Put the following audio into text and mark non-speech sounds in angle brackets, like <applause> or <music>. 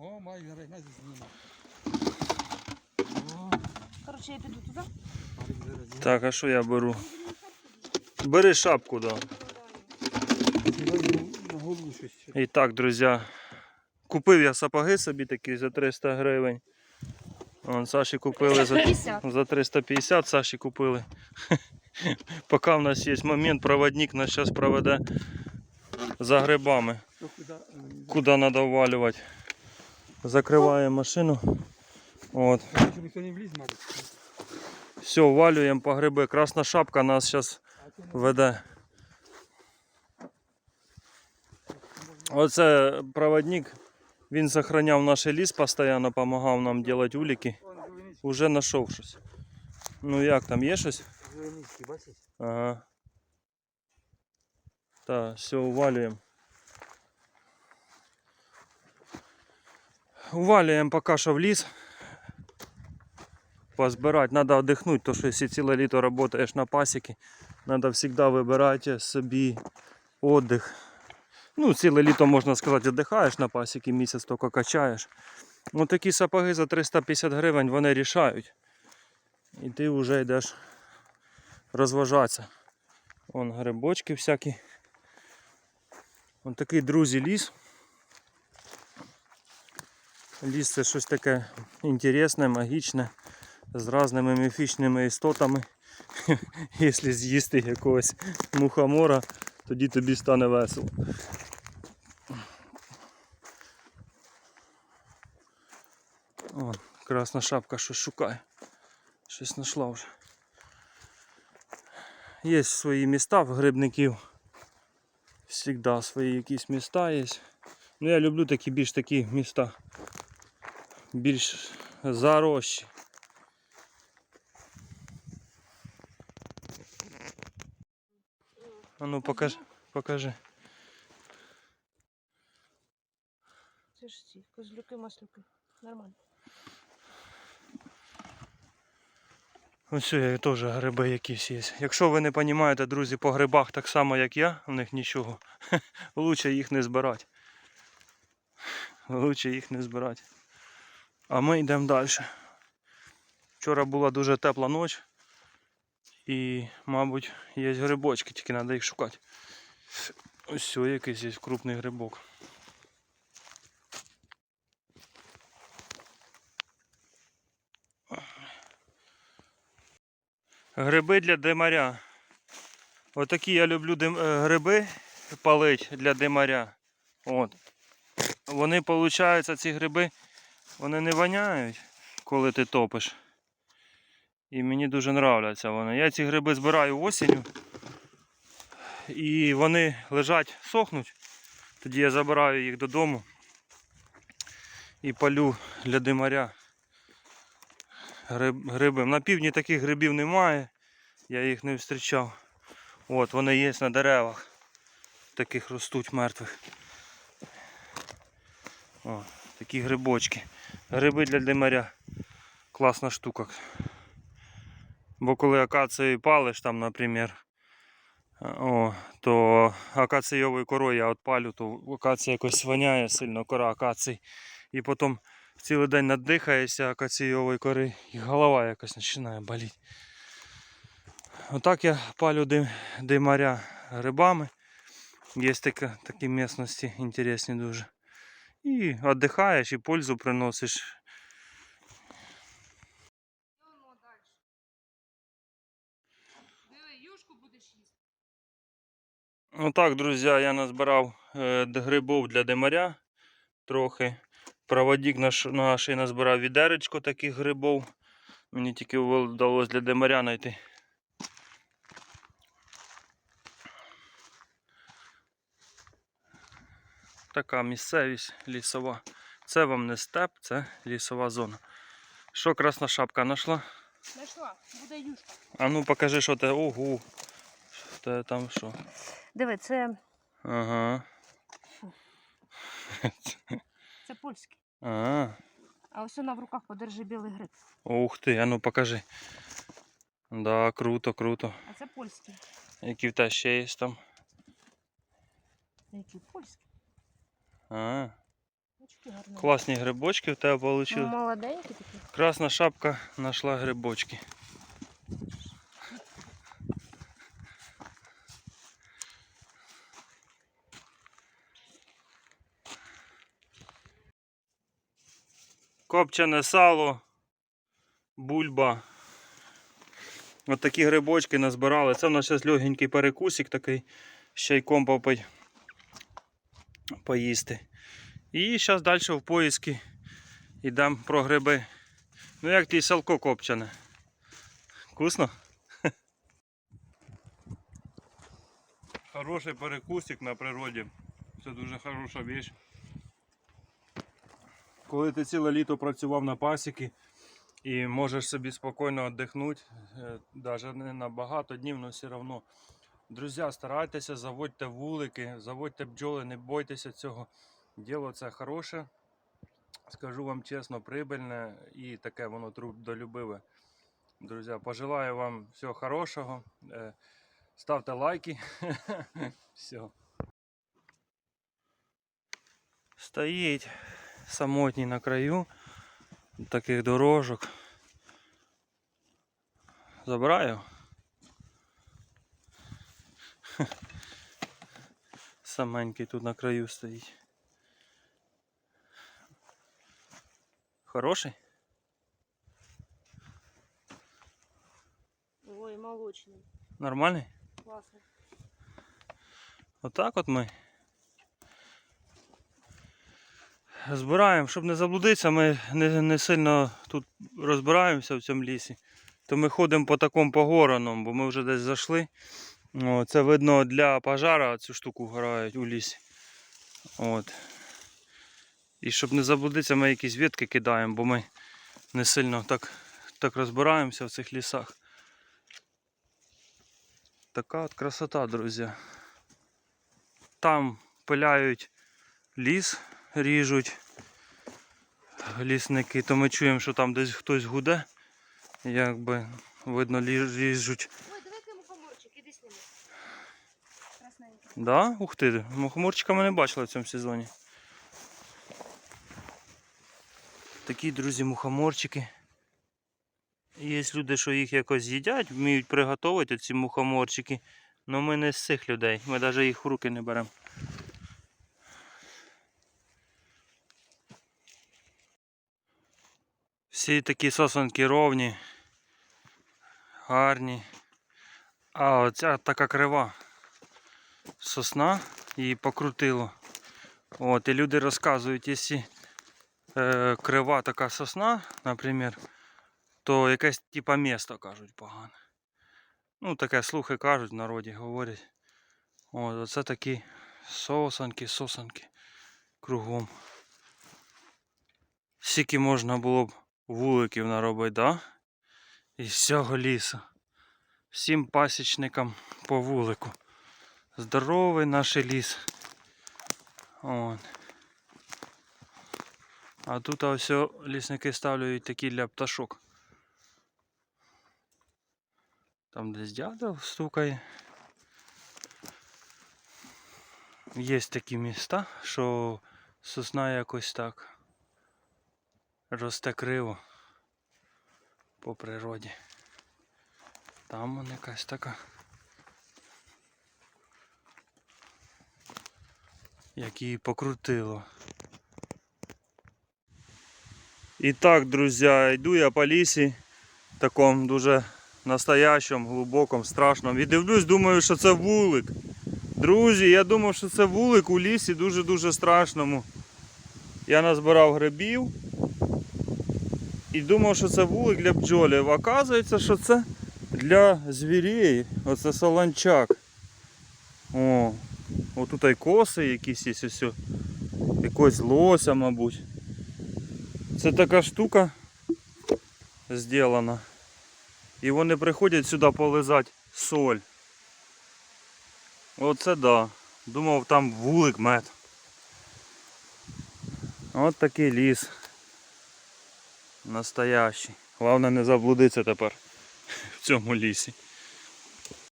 О, май, зараз май зніме. Коротше, я піду туди. Так, а що я беру? Бери шапку, да. На. І так, друзі, купив я сапоги собі такі за 300 гривень. Вон, Саші купили за, 350. за 350, Саші купили. <laughs> Поки в нас є момент, проводник нас зараз проведе за грибами. Куди треба ввалювати. Закриваємо машину. От. Все, ввалюємо по гриби. Красна шапка нас зараз веде. Оце проводник. Він сохраняв наш ліс постійно, допомагав нам робити уліки. Уже знайшов щось. Ну як там, є щось? Ага. Так, все, увалюємо. Увалюємо поки що в ліс. Позбирати, треба віддихнути, тому що якщо ціле літо працюєш на пасіки, треба завжди вибирати собі віддих. Ну, ціле літо, можна сказати, віддихаєш на пасіки, місяць тільки качаєш. Ну, такі сапоги за 350 гривень вони рішають. І ти вже йдеш розважатися. Вон грибочки всякі. Вон такий, друзі, ліс. Ліс це щось таке інтересне, магічне, з різними міфічними істотами. <laughs> Якщо з'їсти якогось мухомора, тоді тобі стане весело. О, красна шапка щось шукає. Щось знайшла вже. Є свої міста в грибників. Всегда свої якісь міста є. Ну я люблю такі більш такі міста. Більш зарощі. А ну покажи, покажи. Це ж ці козлюки, маслюки. Нормально. Ось є теж гриби якісь є. Якщо ви не розумієте, друзі, по грибах так само, як я, в них нічого. <laughs> Лучше їх не збирати. Лучше їх не збирати. А ми йдемо далі. Вчора була дуже тепла ніч. І, мабуть, є грибочки, тільки треба їх шукати. Ось сьо, якийсь є крупний грибок. Гриби для димаря. Отакі я люблю дим... е, гриби палить для димаря. От. Вони, виходить, ці гриби вони не воняють, коли ти топиш. І мені дуже нравляться вони. Я ці гриби збираю осінню. І вони лежать, сохнуть. Тоді я забираю їх додому і палю для димаря гриб, гриби. На півдні таких грибів немає. Я їх не зустрічав. От вони є на деревах. Таких ростуть мертвих. О, такі грибочки. Гриби для димаря. Класна штука. Бо коли акації палиш там, наприклад, о, то акацієвою корою я відпалю, то акація якось воняє сильно кора акацій. І потім цілий день надихаєшся акацієвої кори і голова якось починає боліти. Отак я палю дим, димаря грибами. Є такі, такі місцевості інтересні дуже. І віддихаєш і пользу приносиш. Їсти. Отак, друзі, я назбирав е, грибов для димаря трохи. Проводник наш, наш назбирав відеречко таких грибов. Мені тільки вдалося для димаря знайти. Така місцевість лісова. Це вам не степ, це лісова зона. Що красна шапка знайшла? Знайшла, буде юшка. А ну покажи, що те. Ого. Те там що? Диви, це, Ага. це польський. А, А ось вона в руках подержи білий гриб. ух ти, а ну покажи. Да, круто, круто. А це польський. Які в тебе ще є там? Який польський? А, Класні грибочки в тебе Ну, вийшли. молоденькі такі. Красна шапка знайшла грибочки. Копчене сало, бульба. От такі грибочки назбирали. Це в нас зараз легенький перекусик такий, з чайком попить, поїсти. І зараз далі в поїзки йдемо про гриби. Ну як ті салко копчене? Вкусно? <laughs> Хороший перекусик на природі. Це дуже хороша віч. Коли ти ціле літо працював на пасіки і можеш собі спокійно віддихнути, навіть не на багато днів, але все одно. Друзі, старайтеся, заводьте вулики, заводьте бджоли, не бойтеся цього. Діло це хороше. Скажу вам чесно, прибильне і таке воно трудолюбиве. Друзі, пожелаю вам всього хорошого. Е, Ставте лайки. <laughs> Все. Стоїть самотній на краю таких дорожок. Забираю. <laughs> Саменький тут на краю стоїть. Хороший? Ой, молочний. Нормальний? Класно. Отак от ми. Збираємо, щоб не заблудитися, ми не, не сильно тут розбираємося в цьому лісі. То ми ходимо по такому погораному, бо ми вже десь зайшли. О, це видно для пожара цю штуку грають у лісі. От. І щоб не заблудитися, ми якісь ветки кидаємо, бо ми не сильно так, так розбираємося в цих лісах. Така от красота, друзі. Там пиляють ліс, ріжуть лісники, то ми чуємо, що там десь хтось гуде. Якби видно ріжуть. Красненький. Да? Ух ти, мухоморчика ми не бачили в цьому сезоні. Такі, друзі, мухоморчики. Є люди, що їх якось їдять, вміють приготувати ці мухоморчики. але ми не з цих людей. Ми навіть їх в руки не беремо. Всі такі сосенки ровні, гарні. А оця така крива сосна, її покрутило. От, і люди розказують, якщо е, крива така сосна, наприклад, то якесь типа місто кажуть погане. Ну, таке слухи кажуть в народі, говорять. От, оце такі сосанки, сосанки кругом. Скільки можна було б вуликів наробити, да? Із цього лісу. Всім пасічникам по вулику. Здоровий наш ліс. От. А тут ось лісники ставлять такі для пташок. Там десь дятел стукає. Є такі міста, що сосна якось так росте криво по природі. Там вона якась така. Як її покрутило. І так, друзі, йду я по лісі, такому дуже настоящому, глибокому, страшному. І дивлюсь, думаю, що це вулик. Друзі, я думав, що це вулик у лісі дуже-дуже страшному. Я назбирав грибів і думав, що це вулик для бджолів. Оказується, що це для звірей. Оце солончак. О, отут і коси якісь є ось. Якогось лося, мабуть. Це така штука зроблена. І вони приходять сюди полизати соль. Оце да. Думав там вулик мед. От такий ліс. Настоящий. Головне не заблудитися тепер <laughs> в цьому лісі.